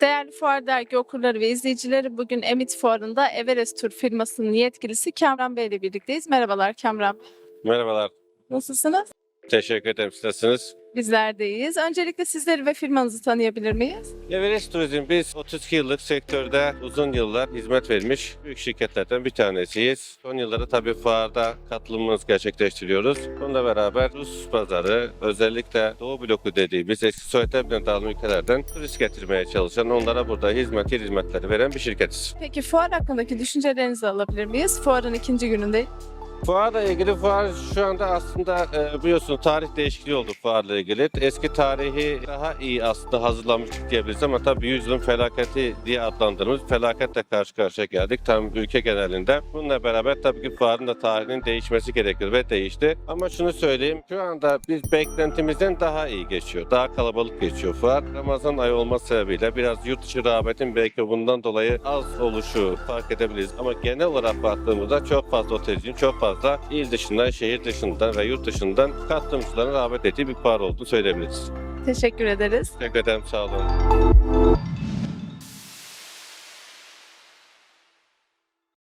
Değerli Fuar Dergi okurları ve izleyicileri bugün Emit Fuarı'nda Everest Tur firmasının yetkilisi Kamran Bey ile birlikteyiz. Merhabalar Kamran Bey. Merhabalar. Nasılsınız? Teşekkür ederim. Siz nasılsınız? Bizler de iyiyiz. Öncelikle sizleri ve firmanızı tanıyabilir miyiz? Everest Turizm biz 32 yıllık sektörde uzun yıllar hizmet vermiş büyük şirketlerden bir tanesiyiz. Son yıllarda tabii fuarda katılımımız gerçekleştiriyoruz. Bununla beraber Rus pazarı özellikle Doğu bloku dediğimiz eski Sovyet Birliği'ne dağılan ülkelerden turist getirmeye çalışan onlara burada hizmet hizmetleri veren bir şirketiz. Peki fuar hakkındaki düşüncelerinizi alabilir miyiz? Fuarın ikinci gününde. Fuarla ilgili fuar şu anda aslında e, biliyorsunuz tarih değişikliği oldu fuarla ilgili. Eski tarihi daha iyi aslında hazırlanmıştık diyebiliriz ama tabii yüzyılın felaketi diye adlandırdığımız felaketle karşı karşıya geldik tam ülke genelinde. Bununla beraber tabii ki fuarın da tarihinin değişmesi gerekiyor ve değişti. Ama şunu söyleyeyim şu anda biz beklentimizden daha iyi geçiyor. Daha kalabalık geçiyor fuar. Ramazan ayı olması sebebiyle biraz yurt dışı rağbetin belki bundan dolayı az oluşu fark edebiliriz. Ama genel olarak baktığımızda çok fazla otelcinin çok fazla il dışından, şehir dışından ve yurt dışından katılımcıların rağbet ettiği bir fuar olduğunu söyleyebiliriz. Teşekkür ederiz. Teşekkür ederim, sağ olun.